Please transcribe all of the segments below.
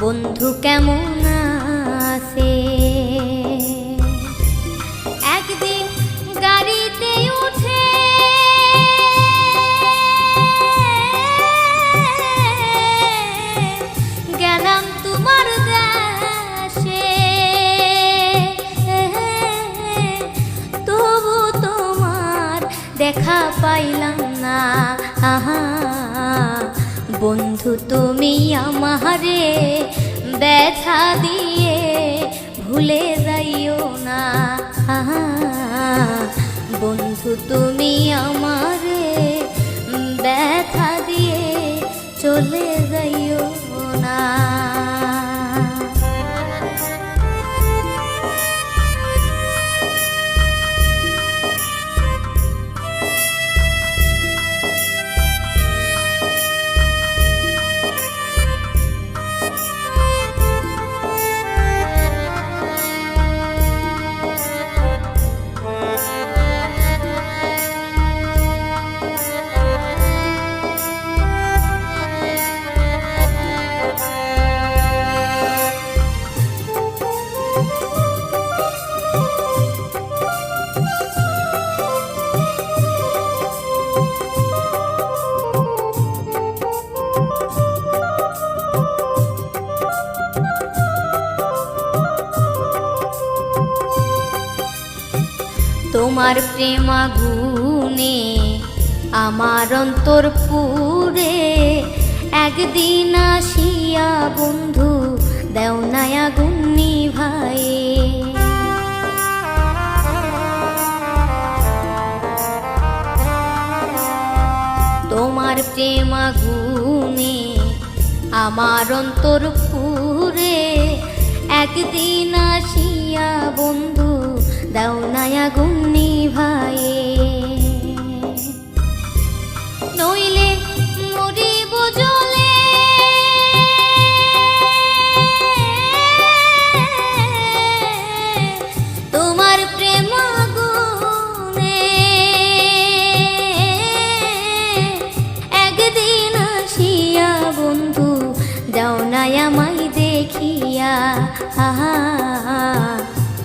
বন্ধু কেমন আছে? একদিন গাড়িতে উঠে গেলাম তোমার দেশে। তবু তোমার দেখা পাইলাম না। আহা বন্ধু তুমি আমারে ব্যথা দিয়ে ভুলে যাইও না। বন্ধু তুমি আমারে ব্যথা দিয়ে চলে তোমার প্রেমাগুনে আমার অন্তর পুরে একদিন আসিয়া বন্ধু দেও নায়া গুন্নি ভাই। তোমার প্রেমাগুনে আমার অন্তর পুরে একদিন আসিয়া বন্ধু দাও নায়া গুন্নি ভাই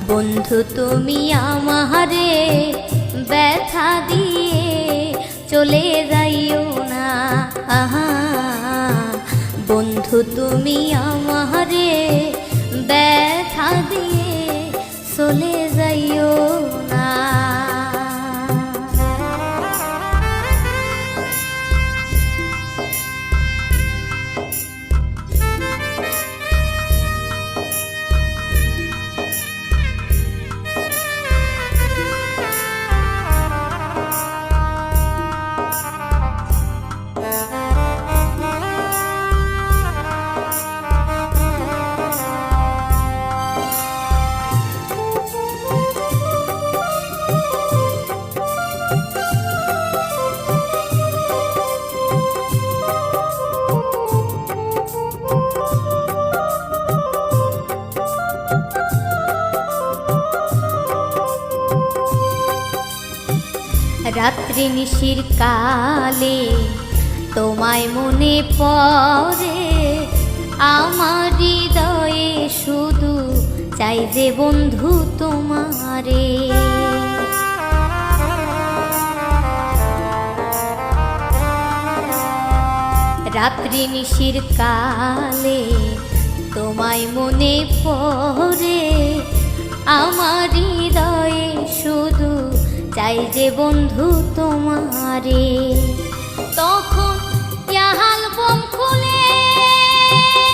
বন্ধু তুমি আমারে ব্যথা দিয়ে চলে যাইও না। আহা বন্ধু তুমি আমারে ব্যথা দিয়ে চলে রাত্রি নিশির কালে তোমায় মনে পড়ে, আমার হৃদয়ে শুধু চাই যে বন্ধু তোমারে। রাত্রি নিশির কালে তোমায় মনে পড়ে, আমার হৃদয়ে চাই যে বন্ধু তোমারে। তখন